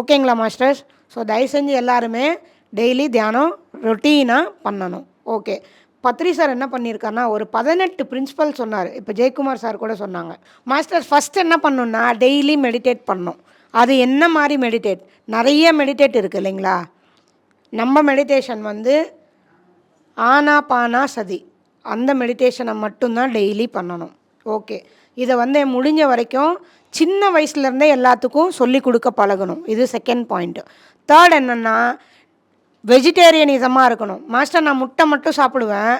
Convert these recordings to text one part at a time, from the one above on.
ஓகேங்களா masters? So தயவு செஞ்சு எல்லாருமே டெய்லி தியானம் ரொட்டீனாக பண்ணணும். ஓகே. பத்ரி சார் என்ன பண்ணியிருக்காருன்னா ஒரு பதினெட்டு பிரின்சிபல் சொன்னார். இப்போ ஜெயக்குமார் சார் கூட சொன்னாங்க. மாஸ்டர் ஃபஸ்ட் என்ன பண்ணணும்னா டெய்லி மெடிடேட் பண்ணணும். அது என்ன மாதிரி மெடிடேட்? நிறைய மெடிடேட் இருக்குது இல்லைங்களா? நம்ம மெடிடேஷன் வந்து ஆனா பானா சதி அந்த மெடிடேஷனை மட்டும்தான் டெய்லி பண்ணணும். ஓகே. இதை வந்து முடிஞ்ச வரைக்கும் சின்ன வயசுலேருந்தே எல்லாத்துக்கும் சொல்லி கொடுக்க பழகணும். இது செகண்ட் பாயிண்ட்டு தேர்ட் என்னென்னா வெஜிடேரியனிசமாக இருக்கணும். மாஸ்டர் நான் முட்டை மட்டும் சாப்பிடுவேன்.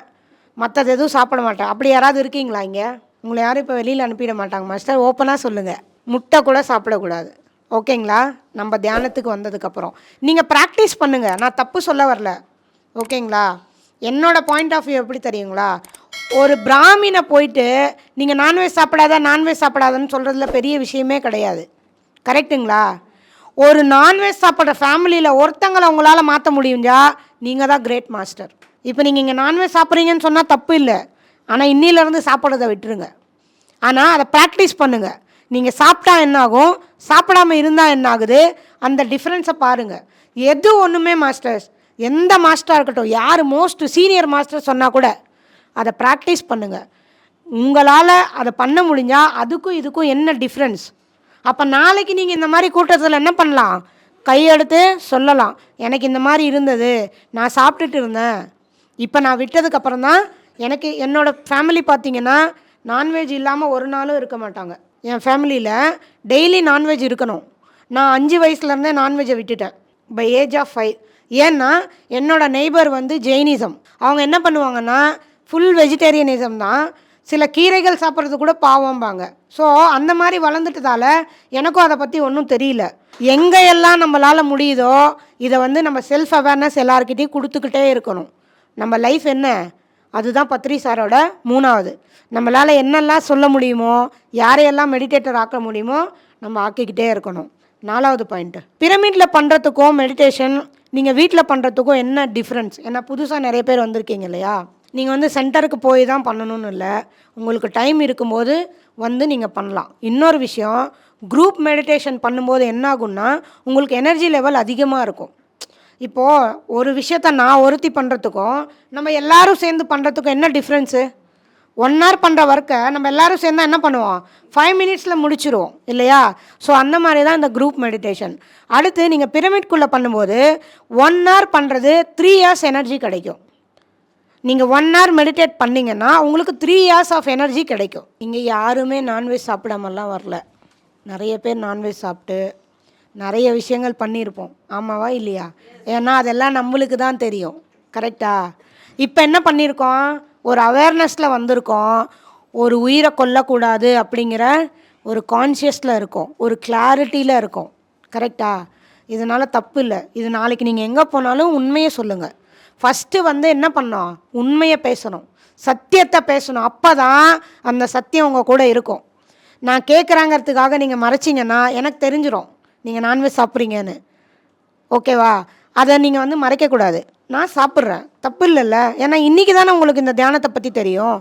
மற்றது எதுவும் சாப்பிட மாட்டேன். அப்படி யாராவது இருக்கீங்களா இங்கே? உங்களை யாரும் இப்போ வெளியில் அனுப்பிட மாட்டாங்க. மாஸ்டர் ஓப்பனாக சொல்லுங்கள் முட்டை கூட சாப்பிடக்கூடாது. ஓகேங்களா? நம்ம தியானத்துக்கு வந்ததுக்கப்புறம். நீங்கள் ப்ராக்டிஸ் பண்ணுங்கள் நான் தப்பு சொல்ல வரல. ஓகேங்களா? என்னோடய பாயிண்ட் ஆஃப் வியூ எப்படி தெரியுங்களா? ஒரு பிராமினை போயிட்டு நீங்கள் நான்வெஜ் சாப்பிடாத நான்வெஜ் சாப்பிடாதன்னு சொல்கிறதுல பெரிய விஷயமே கிடையாது. கரெக்ட்டுங்களா? ஒரு நான்வெஜ் சாப்பிட்ற ஃபேமிலியில் ஒருத்தங்களை உங்களால் மாற்ற முடியுஞ்சா நீங்கள் தான் கிரேட் மாஸ்டர் இப்போ நீங்கள் இங்கே நான்வெஜ் சாப்பிட்றீங்கன்னு சொன்னால் தப்பு இல்லை. ஆனால் இன்னிலேருந்து சாப்பிட்றத விட்டுருங்க. ஆனால் அதை ப்ராக்டிஸ் பண்ணுங்கள் நீங்கள் சாப்பிட்டா என்ன ஆகும் சாப்பிடாம இருந்தால் என்ன ஆகுது அந்த டிஃப்ரென்ஸை பாருங்கள் எது ஒன்றுமே மாஸ்டர்ஸ் எந்த மாஸ்டராக இருக்கட்டும் யார் மோஸ்ட் சீனியர் மாஸ்டர் சொன்னால் கூட அதை ப்ராக்டிஸ் பண்ணுங்கள் உங்களால் அதை பண்ண முடிஞ்சால் அதுக்கும் இதுக்கும் என்ன டிஃப்ரென்ஸ் அப்போ நாளைக்கு நீங்கள் இந்த மாதிரி கூட்டத்தில் என்ன பண்ணலாம்? கையெடுத்து சொல்லலாம். எனக்கு இந்த மாதிரி இருந்தது. நான் சாப்பிட்டுட்டு இருந்தேன். இப்போ நான் விட்டதுக்கப்புறம் தான் எனக்கு என்னோடய ஃபேமிலி பார்த்தீங்கன்னா நான்வெஜ் இல்லாமல் ஒரு நாளும் இருக்க மாட்டாங்க. என் ஃபேமிலியில் டெய்லி நான்வெஜ் இருக்கணும். நான் அஞ்சு வயசுலேருந்தே நான்வெஜ்ஜை விட்டுட்டேன். பை ஏஜ் ஆஃப் ஃபைவ் ஏன்னா என்னோடய நெய்பர் வந்து ஜெயினிசம் அவங்க என்ன பண்ணுவாங்கன்னா ஃபுல் வெஜிடேரியனிசம் தான். சில கீரைகள் சாப்பிட்றது கூட பாவம்பாங்க. ஸோ அந்த மாதிரி வளர்ந்துட்டதால எனக்கும் அதை பற்றி ஒன்றும் தெரியல. எங்கே எல்லாம் நம்மளால் முடியுதோ இதை வந்து நம்ம செல்ஃப் அவேர்னஸ் எல்லாருக்கிட்டையும் கொடுத்துக்கிட்டே இருக்கணும். நம்ம லைஃப் என்ன? அதுதான் பத்ரி சாரோட மூணாவது. நம்மளால் என்னெல்லாம் சொல்ல முடியுமோ யாரையெல்லாம் மெடிடேட்டர் ஆக்க முடியுமோ நம்ம ஆக்கிக்கிட்டே இருக்கணும். நாலாவது பாயிண்ட்டு பிரமிடில் பண்ணுறதுக்கும் மெடிடேஷன் நீங்கள் வீட்டில் பண்ணுறதுக்கும் என்ன டிஃப்ரென்ஸ் ஏன்னா புதுசாக நிறைய பேர் வந்திருக்கீங்க இல்லையா? நீங்கள் வந்து சென்டருக்கு போய் தான் பண்ணணும்னு இல்லை. உங்களுக்கு டைம் இருக்கும்போது வந்து நீங்கள் பண்ணலாம். இன்னொரு விஷயம் குரூப் மெடிடேஷன் பண்ணும்போது என்ன ஆகும்னா உங்களுக்கு எனர்ஜி லெவல் அதிகமாக இருக்கும். இப்போது ஒரு விஷயத்த நான் ஒருத்தி பண்ணுறதுக்கும் நம்ம எல்லாரும் சேர்ந்து பண்ணுறதுக்கும் என்ன டிஃப்ரென்ஸு ஒன் ஹவர் பண்ணுற ஒர்க்கை நம்ம எல்லாரும் சேர்ந்தால் என்ன பண்ணுவோம்? ஃபைவ் மினிட்ஸில் முடிச்சிருவோம் இல்லையா? ஸோ அந்த மாதிரி தான் இந்த குரூப் மெடிடேஷன் அடுத்து நீங்கள் பிரமிட்குள்ளே பண்ணும்போது ஒன் ஹவர் பண்ணுறது த்ரீ இயர்ஸ் எனர்ஜி கிடைக்கும். நீங்கள் ஒன் ஹவர் மெடிடேட் பண்ணிங்கன்னா உங்களுக்கு த்ரீ இயர்ஸ் ஆஃப் எனர்ஜி கிடைக்கும். இங்கே யாருமே நான்வெஜ் சாப்பிடாமலாம் வரல. நிறைய பேர் நான்வெஜ் சாப்பிட்டு நிறைய விஷயங்கள் பண்ணியிருப்போம். ஆமாவா இல்லையா? ஏன்னா அதெல்லாம் நம்மளுக்கு தான் தெரியும். கரெக்டா இப்போ என்ன பண்ணியிருக்கோம்? ஒரு அவேர்னஸில் வந்திருக்கோம். ஒரு உயிரை கொல்லக்கூடாது அப்படிங்கிற ஒரு கான்ஷியஸில் இருக்கும். ஒரு கிளாரிட்டியில் இருக்கும். கரெக்டா இதனால் தப்பு இல்லை. இது நாளைக்கு நீங்கள் எங்கே போனாலும் உண்மையை சொல்லுங்கள் ஃபஸ்ட்டு வந்து என்ன பண்ணோம்? உண்மையை பேசணும். சத்தியத்தை பேசணும். அப்போ தான் அந்த சத்தியம் உங்கள் கூட இருக்கும். நான் கேட்குறாங்கிறதுக்காக நீங்கள் மறைச்சிங்கன்னா எனக்கு தெரிஞ்சிடும் நீங்கள் நான்வெஜ் சாப்பிட்றீங்கன்னு. ஓகேவா? அதை நீங்கள் வந்து மறைக்கக்கூடாது நான் சாப்பிட்றேன். தப்பு இல்லைல்ல ஏன்னா இன்றைக்கி தானே உங்களுக்கு இந்த தியானத்தை பற்றி தெரியும்.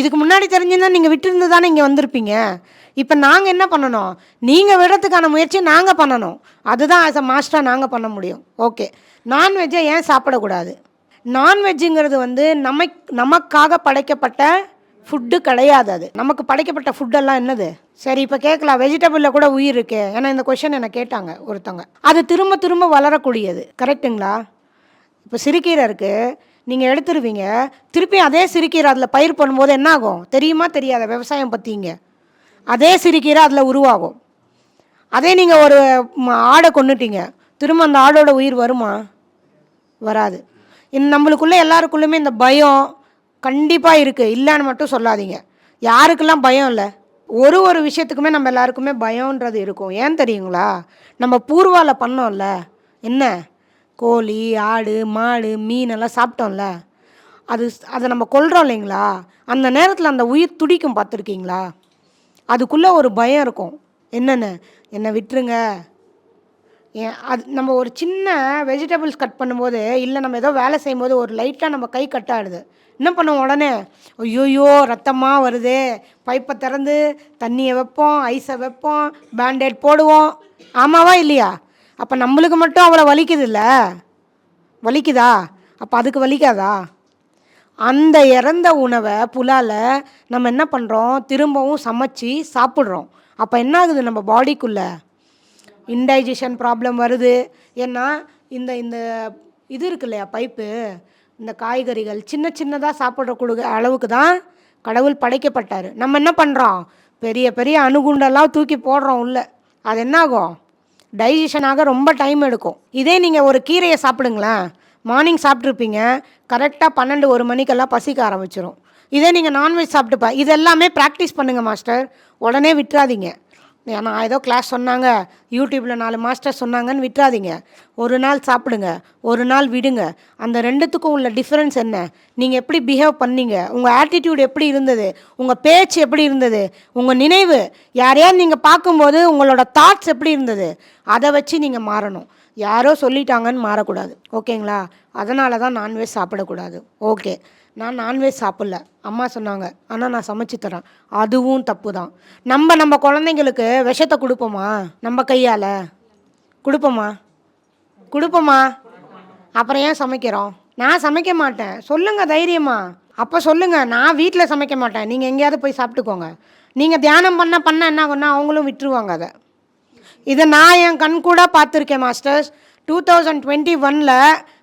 இதுக்கு முன்னாடி தெரிஞ்சிருந்தா நீங்கள் விட்டுருந்து தானே இங்கே வந்திருப்பீங்க. இப்போ நாங்கள் என்ன பண்ணணும்? நீங்கள் விடுறதுக்கான முயற்சி நாங்கள் பண்ணணும். அதுதான் ஆஸ் அ மாஸ்டராக நாங்கள் பண்ண முடியும். ஓகே நான்வெஜ்ஜை ஏன் சாப்பிடக்கூடாது? நான்வெஜ்ஜுங்கிறது வந்து நம்ம நமக்காக படைக்கப்பட்ட ஃபுட்டு கிடையாது அது. நமக்கு படைக்கப்பட்ட ஃபுட்டெல்லாம் என்னது? சரி இப்போ கேட்கலாம். வெஜிடபிளில் கூட உயிர் இருக்கு. ஏன்னா இந்த கொஷின் என்னை கேட்டாங்க ஒருத்தவங்க. அது திரும்ப திரும்ப வளரக்கூடியது. கரெக்ட்டுங்களா இப்போ சிறுகீரை இருக்குது நீங்கள் எடுத்துருவீங்க. திருப்பி அதே சிறுகீரை அதில் பயிர் பண்ணும்போது என்ன ஆகும் தெரியுமா? தெரியாத விவசாயம் பற்றிங்க அதே சிறுகீரை அதில் உருவாகும். அதே நீங்கள் ஒரு ஆடை கொண்டுட்டீங்க திரும்ப அந்த ஆடோட உயிர் வருமா? வராது. இந்த நம்மளுக்குள்ளே எல்லாருக்குள்ளேயுமே இந்த பயம் கண்டிப்பாக இருக்குது இல்லைன்னு மட்டும் சொல்லாதீங்க. யாருக்கெல்லாம் பயம் இல்லை? ஒரு ஒரு விஷயத்துக்குமே நம்ம எல்லாருக்குமே பயம்ன்றது இருக்கும். ஏன் தெரியுங்களா? நம்ம பூர்வாவில் பண்ணோம்ல. என்ன? கோழி ஆடு மாடு மீனெல்லாம் சாப்பிட்டோம்ல. அது அதை நம்ம கொள்கிறோம் இல்லைங்களா? அந்த நேரத்தில் அந்த உயிர் துடிக்கும் பார்த்துருக்கீங்களா? அதுக்குள்ளே ஒரு பயம் இருக்கும். என்னென்ன? என்னை விட்டுருங்க. அது நம்ம ஒரு சின்ன வெஜிடபிள்ஸ் கட் பண்ணும்போது இல்லை நம்ம ஏதோ வேலை செய்யும்போது ஒரு லைட்டாக நம்ம கை கட் ஆகிடுது என்ன பண்ணுவோம் உடனே? ஐயோயோ ரத்தமாக வருது. பைப்பை திறந்து தண்ணியை வைப்போம் ஐஸை வைப்போம் பேண்டேட் போடுவோம். ஆமாவா இல்லையா? அப்போ நம்மளுக்கு மட்டும் அவ்வளோ வலிக்குது இல்லை வலிக்குதா? அப்போ அதுக்கு வலிக்காதா? அந்த இறந்த உணவை புலால் நம்ம என்ன பண்ணுறோம் திரும்பவும் சமைச்சு சாப்பிட்றோம். அப்போ என்ன ஆகுது நம்ம பாடிக்குள்ளே இன்டைஜஷன் ப்ராப்ளம் வருது. ஏன்னா இந்த இந்த இது இருக்கு இல்லையா பைப்பு? இந்த காய்கறிகள் சின்ன சின்னதாக சாப்பிட்ற கொடுக்க அளவுக்கு தான் கடவுள் படைக்கப்பட்டார். நம்ம என்ன பண்ணுறோம் பெரிய பெரிய அணுகுண்டெல்லாம் தூக்கி போடுறோம் உள்ள. அது என்ன ஆகும் டைஜஷன் ஆக ரொம்ப டைம் எடுக்கும். இதே நீங்கள் ஒரு கீரையை சாப்பிடுங்களேன். மார்னிங் சாப்பிட்ருப்பீங்க கரெக்டாக பன்னெண்டு ஒரு மணிக்கெல்லாம் பசிக்க ஆரம்பிச்சிடும் இதே நீங்கள் நான்வெஜ் சாப்பிட்டுப்பா இது எல்லாமே ப்ராக்டிஸ் பண்ணுங்கள் மாஸ்டர் உடனே விட்டுறாதீங்க. ஏன்னா ஏதோ கிளாஸ் சொன்னாங்க. யூடியூப்பில் நாலு மாஸ்டர் சொன்னாங்கன்னு விட்டுறாதீங்க. ஒரு நாள் சாப்பிடுங்க. ஒரு நாள் விடுங்க. அந்த ரெண்டுத்துக்கும் உள்ள டிஃப்ரென்ஸ் என்ன? நீங்கள் எப்படி பிஹேவ் பண்ணீங்க? உங்கள் ஆட்டிடியூட் எப்படி இருந்தது? உங்கள் பேச்சு எப்படி இருந்தது? உங்கள் நினைவு? யாரையாவது நீங்கள் பார்க்கும்போது உங்களோட தாட்ஸ் எப்படி இருந்தது? அதை வச்சு நீங்கள் மாறணும். யாரோ சொல்லிட்டாங்கன்னு மாறக்கூடாது. ஓகேங்களா? அதனால தான் நான்வெஜ் சாப்பிடக்கூடாது. ஓகே. நான் நான்வெஜ் சாப்பிடல. அம்மா சொன்னாங்க. ஆனால் நான் சமைச்சு தரேன். அதுவும் தப்பு தான் நம்ம நம்ம குழந்தைங்களுக்கு விஷத்தை கொடுப்போமா? நம்ம கையால்? கொடுப்போமா? கொடுப்போமா? அப்புறம் ஏன் சமைக்கிறோம்? நான் சமைக்க மாட்டேன். சொல்லுங்கள் தைரியமா. அப்போ சொல்லுங்கள் நான் வீட்டில் சமைக்க மாட்டேன். நீங்கள் எங்கேயாவது போய் சாப்பிட்டுக்கோங்க. நீங்கள் தியானம் பண்ண பண்ண என்ன ஆகும்னா அவங்களும் விட்டுருவாங்க அதை. இதை நான் என் கண் கூட பார்த்துருக்கேன் மாஸ்டர்ஸ். டூ தௌசண்ட் டுவெண்ட்டி ஒனில்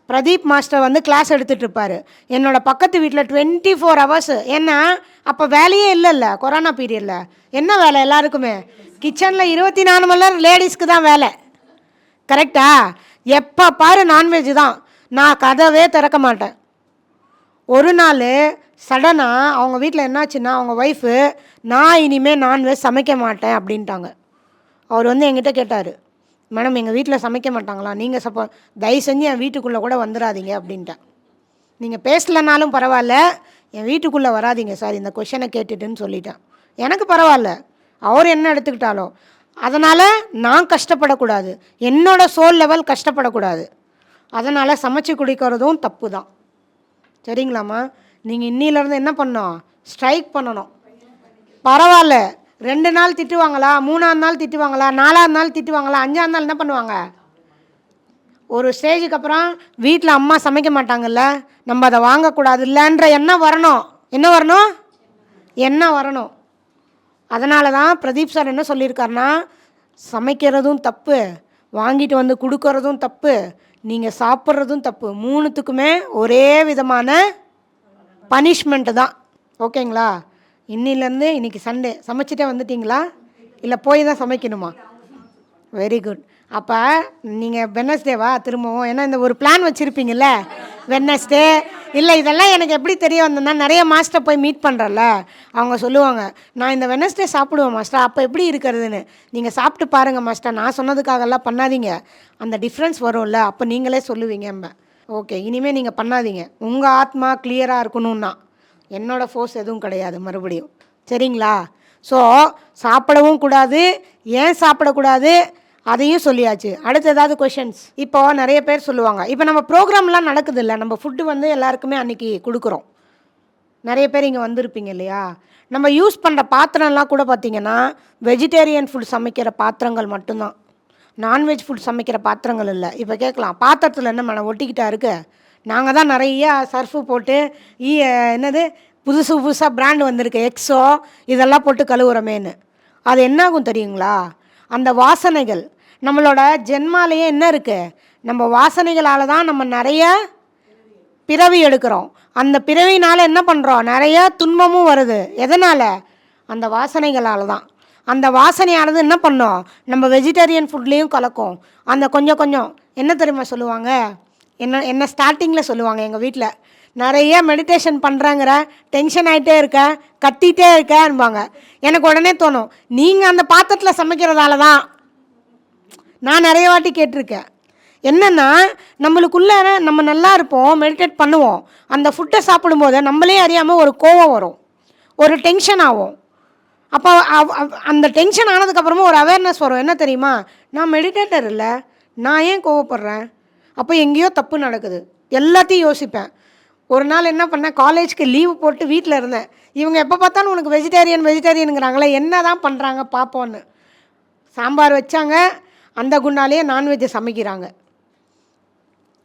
பிரதீப் மாஸ்டர் வந்து கிளாஸ் எடுத்துகிட்டு இருப்பார் என்னோடய பக்கத்து வீட்டில் டுவெண்ட்டி ஃபோர் ஹவர்ஸ் ஏன்னா அப்போ வேலையே இல்லைல்ல கொரோனா பீரியடில் என்ன வேலை எல்லாருக்குமே? கிச்சனில் இருபத்தி நாலு மணி நேரம் லேடிஸ்க்கு தான் வேலை. கரெக்டா எப்போ பாரு நான்வெஜ் தான். நான் கதவே திறக்க மாட்டேன். ஒரு நாள் சடனாக அவங்க வீட்டில் என்னாச்சுன்னா அவங்க ஒய்ஃபு நான் இனிமேல் நான்வெஜ் சமைக்க மாட்டேன் அப்படின்ட்டாங்க. அவர் வந்து என்கிட்ட கேட்டார். மேடம் எங்கள் வீட்டில் சமைக்க மாட்டாங்களா? நீங்கள் சப்போ தயவு செஞ்சு என் வீட்டுக்குள்ளே கூட வந்துடாதீங்க அப்படின்ட்டேன். நீங்கள் பேசலனாலும் பரவாயில்ல என் வீட்டுக்குள்ளே வராதீங்க சார் இந்த கொஷனை கேட்டுட்டுன்னு சொல்லிட்டேன். எனக்கு பரவாயில்ல. அவர் என்ன எடுத்துக்கிட்டாலும் அதனால் நான் கஷ்டப்படக்கூடாது. என்னோடய சோல் லெவல் கஷ்டப்படக்கூடாது. அதனால் சமைச்சு குடிக்கிறதும் தப்பு தான் சரிங்களாம்மா? நீங்கள் இன்னிலேருந்து என்ன பண்ணணும்? ஸ்ட்ரைக் பண்ணணும். பரவாயில்ல. ரெண்டு நாள் திட்டுவாங்களா மூணாவது நாள் திட்டுவாங்களா நாலாவது நாள் திட்டுவாங்களா அஞ்சாவது நாள் என்ன பண்ணுவாங்க? ஒரு ஸ்டேஜுக்கு அப்புறம் வீட்டில் அம்மா சமைக்க மாட்டாங்கல்ல நம்ம அதை வாங்கக்கூடாது இல்லைன்ற எண்ணம் வரணும். என்ன வரணும்? எண்ணம் வரணும். அதனால தான் பிரதீப் சார் என்ன சொல்லியிருக்காருன்னா சமைக்கிறதும் தப்பு வாங்கிட்டு வந்து கொடுக்கறதும் தப்பு நீங்கள் சாப்பிட்றதும் தப்பு மூணுத்துக்குமே ஒரே விதமான பனிஷ்மெண்ட்டு தான். ஓகேங்களா? இன்னிலேருந்து இன்னைக்கு சண்டே சமைச்சிட்டே வந்துட்டிங்களா? இல்லை போய் தான் சமைக்கணுமா? வெரி குட் அப்போ நீங்கள் வெனஸ்டேவா திரும்பவும். ஏன்னா இந்த ஒரு பிளான் வச்சுருப்பீங்கல்ல? வெனஸ்டே இல்லை இதெல்லாம் எனக்கு எப்படி தெரிய வந்ததுன்னா நிறைய மாஸ்டர் போய் மீட் பண்ணுறல அவங்க சொல்லுவாங்க நான் இந்த வெனஸ்டே சாப்பிடுவேன் மாஸ்டர் அப்போ எப்படி இருக்கிறதுன்னு? நீங்கள் சாப்பிட்டு பாருங்கள் மாஸ்டர் நான் சொன்னதுக்காகலாம் பண்ணாதீங்க. அந்த டிஃப்ரென்ஸ் வரும்ல. அப்போ நீங்களே சொல்லுவீங்க ஓகே இனிமேல் நீங்கள் பண்ணாதீங்க. உங்கள் ஆத்மா கிளியராக இருக்கணும்னா. என்னோட ஃபோர்ஸ் எதுவும் கிடையாது மறுபடியும். சரிங்களா? ஸோ சாப்பிடவும் கூடாது ஏன் சாப்பிடக்கூடாது? அதையும் சொல்லியாச்சு. அடுத்து ஏதாவது கொஷின்ஸ் இப்போ நிறைய பேர் சொல்லுவாங்க. இப்போ நம்ம ப்ரோக்ராம்லாம் நடக்குது இல்லை நம்ம ஃபுட்டு வந்து எல்லாருக்குமே அன்றைக்கி கொடுக்குறோம். நிறைய பேர் இங்கே வந்திருப்பீங்க இல்லையா? நம்ம யூஸ் பண்ணுற பாத்திரம்லாம் கூட பார்த்திங்கன்னா வெஜிடேரியன் ஃபுட் சமைக்கிற பாத்திரங்கள் மட்டும்தான். நான்வெஜ் ஃபுட் சமைக்கிற பாத்திரங்கள் இல்லை. இப்போ கேட்கலாம் பாத்திரத்தில் என்ன மன ஒட்டிக்கிட்டா இருக்குது நாங்கள் தான் நிறைய சர்ஃபு போட்டு ஈ என்னது புதுசு புதுசாக பிராண்ட் வந்திருக்கு எக்ஸோ இதெல்லாம் போட்டு கழுவுறமேன்னு. அது என்னாகும் தெரியுங்களா? அந்த வாசனைகள். நம்மளோட ஜென்மாலேயே என்ன இருக்குது நம்ம வாசனைகளால் தான் நம்ம நிறைய பிறவி எடுக்கிறோம். அந்த பிறவினால் என்ன பண்ணுறோம் நிறைய துன்பமும் வருது. எதனால்? அந்த வாசனைகளால் தான். அந்த வாசனையானது என்ன பண்ணோம்? நம்ம வெஜிடேரியன் ஃபுட்லேயும் கலக்கும். அந்த கொஞ்சம் கொஞ்சம் என்ன தெரியுமா சொல்லுவாங்க? என்ன என்ன ஸ்டார்டிங்கில் சொல்லுவாங்க எங்கள் வீட்டில் நிறைய மெடிடேஷன் பண்ணுறாங்கிற டென்ஷன் ஆகிட்டே இருக்க கத்திட்டே இருக்கன்பாங்க. எனக்கு உடனே தோணும் நீங்கள் அந்த பாத்திரத்தில் சமைக்கிறதால தான் நான் நிறைய வாட்டி கேட்டிருக்கேன். என்னென்னா நம்மளுக்குள்ள நம்ம நல்லா இருப்போம் மெடிடேட் பண்ணுவோம். அந்த ஃபுட்டை சாப்பிடும்போது நம்மளே அறியாமல் ஒரு கோவம் வரும். ஒரு டென்ஷன் ஆகும். அப்போ அவ்- அவ்- அந்த டென்ஷன் ஆனதுக்கப்புறமா ஒரு அவேர்னஸ் வரும். என்ன தெரியுமா? நான் மெடிடேட்டர் இல்லை. நான் ஏன் கோவப்படுறேன்? அப்போ எங்கேயோ தப்பு நடக்குது. எல்லாத்தையும் யோசிப்பேன். ஒரு நாள் என்ன பண்ணேன்? காலேஜ்க்கு லீவு போட்டு வீட்டில் இருந்தேன். இவங்க எப்போ பார்த்தாலும் உனக்கு வெஜிடேரியன் வெஜிடேரியனுங்கிறாங்களே என்ன தான் பண்ணுறாங்க பார்ப்போன்னு சாம்பார் வச்சாங்க. அந்த குண்டாலேயே நான்வெஜ்ஜை சமைக்கிறாங்க.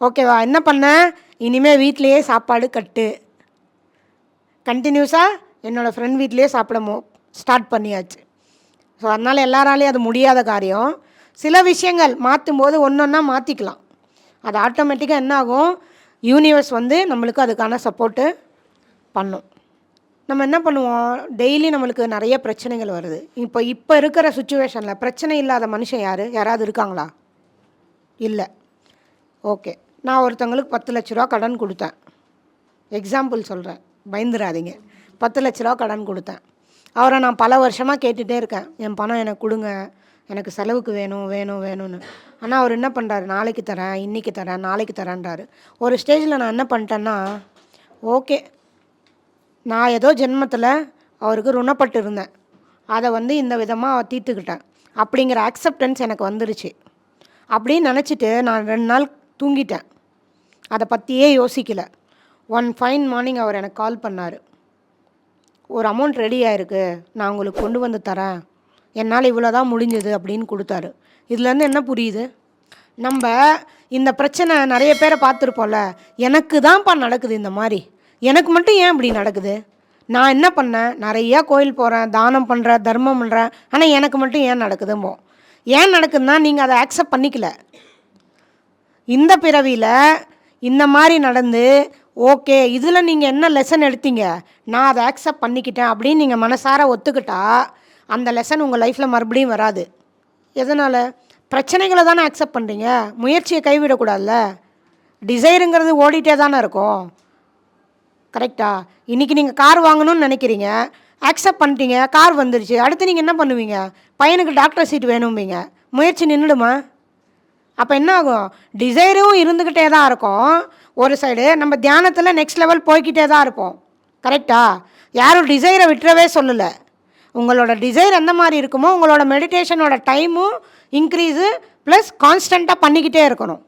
ஓகேவா? என்ன பண்ணேன்? இனிமேல் வீட்டிலையே சாப்பாடு கட்டு. கண்டினியூஸாக என்னோடய ஃப்ரெண்ட் வீட்லேயே சாப்பிடமோ ஸ்டார்ட் பண்ணியாச்சு. ஸோ அதனால் எல்லாராலேயும் அது முடியாத காரியம். சில விஷயங்கள் மாற்றும் போது ஒன்று ஒன்றா மாற்றிக்கலாம் அது ஆட்டோமேட்டிக்காக என்ன ஆகும் யூனிவர்ஸ் வந்து நம்மளுக்கு அதுக்கான சப்போர்ட்டு பண்ணும். நம்ம என்ன பண்ணுவோம்? டெய்லி நம்மளுக்கு நிறைய பிரச்சனைகள் வருது. இப்போ இப்போ இருக்கிற சுச்சுவேஷனில் பிரச்சனை இல்லாத மனுஷன் யார்? யாராவது இருக்காங்களா? இல்லை. ஓகே. நான் ஒருத்தவங்களுக்கு பத்து லட்ச ரூபா கடன் கொடுத்தேன். எக்ஸாம்பிள் சொல்கிறேன் பயந்துடாதீங்க பத்து லட்ச ரூபா கடன் கொடுத்தேன். அவரை நான் பல வருஷமாக கேட்டுகிட்டே இருக்கேன். என் பணம் எனக்கு கொடுங்க. எனக்கு செலவுக்கு வேணும் வேணும் வேணும்னு. ஆனால் அவர் என்ன பண்ணுறாரு நாளைக்கு தரேன் இன்றைக்கி தரேன் நாளைக்கு தரேன்றாரு. ஒரு ஸ்டேஜில் நான் என்ன பண்ணிட்டேன்னா ஓகே நான் ஏதோ ஜென்மத்தில் அவருக்கு ருணப்பட்டு இருந்தேன். அதை வந்து இந்த விதமாக தீர்த்துக்கிட்டேன். அப்படிங்கிற அக்செப்டன்ஸ் எனக்கு வந்துருச்சு. அப்படின்னு நினச்சிட்டு நான் ரெண்டு நாள் தூங்கிட்டேன். அதை பற்றியே யோசிக்கல. ஒன் ஃபைன் மார்னிங் அவர் எனக்கு கால் பண்ணார். ஒரு அமௌண்ட் ரெடி ஆயிருக்கு. நான் உங்களுக்கு கொண்டு வந்து தரேன். என்னால் இவ்வளோ தான் முடிஞ்சது அப்படின்னு கொடுத்தாரு. இதுலேருந்து என்ன புரியுது? நம்ம இந்த பிரச்சனை நிறைய பேரை பார்த்துருப்போம்ல எனக்கு தான்ப்பா நடக்குது இந்த மாதிரி. எனக்கு மட்டும் ஏன் இப்படி நடக்குது? நான் என்ன பண்ணேன்? நிறையா கோயில் போகிறேன் தானம் பண்ணுறேன் தர்மம் பண்ணுறேன் ஆனால் எனக்கு மட்டும் ஏன் நடக்குதும்போ? ஏன் நடக்குதுன்னா நீங்கள் அதை அக்செப்ட் பண்ணிக்கல. இந்த பிறவியில் இந்த மாதிரி நடந்து ஓகே இதில் நீங்கள் என்ன லெசன் எடுத்தீங்க? நான் அதை அக்செப்ட் பண்ணிக்கிட்டேன் அப்படின்னு நீங்கள் மனசார ஒத்துக்கிட்டா அந்த லெசன் உங்கள் லைஃப்பில் மறுபடியும் வராது. எதனால்? பிரச்சனைகளை தானே அக்செப்ட் பண்ணுறீங்க முயற்சியை கைவிடக்கூடாதுல்ல. டிசைருங்கிறது ஓடிட்டே தானே இருக்கும். கரெக்டா இன்றைக்கி நீங்கள் கார் வாங்கணும்னு நினைக்கிறீங்க. அக்செப்ட் பண்ணிட்டீங்க. கார் வந்துருச்சு. அடுத்து நீங்கள் என்ன பண்ணுவீங்க? பையனுக்கு டாக்டர் சீட் வேணும்பீங்க. முயற்சி நின்றுடுமா? அப்போ என்ன ஆகும்? டிசைரும் இருந்துக்கிட்டே தான் இருக்கும். ஒரு சைடு நம்ம தியானத்தில் நெக்ஸ்ட் லெவல் போய்க்கிட்டே தான் இருப்போம். கரெக்டா யாரும் டிசைரை விட்டுறவே சொல்லலை. உங்களோட டிசைர் எந்த மாதிரி இருக்குமோ உங்களோட மெடிடேஷனோட டைமும் இன்க்ரீஸு ப்ளஸ் கான்ஸ்டண்ட்டாக பண்ணிக்கிட்டே இருக்கணும்.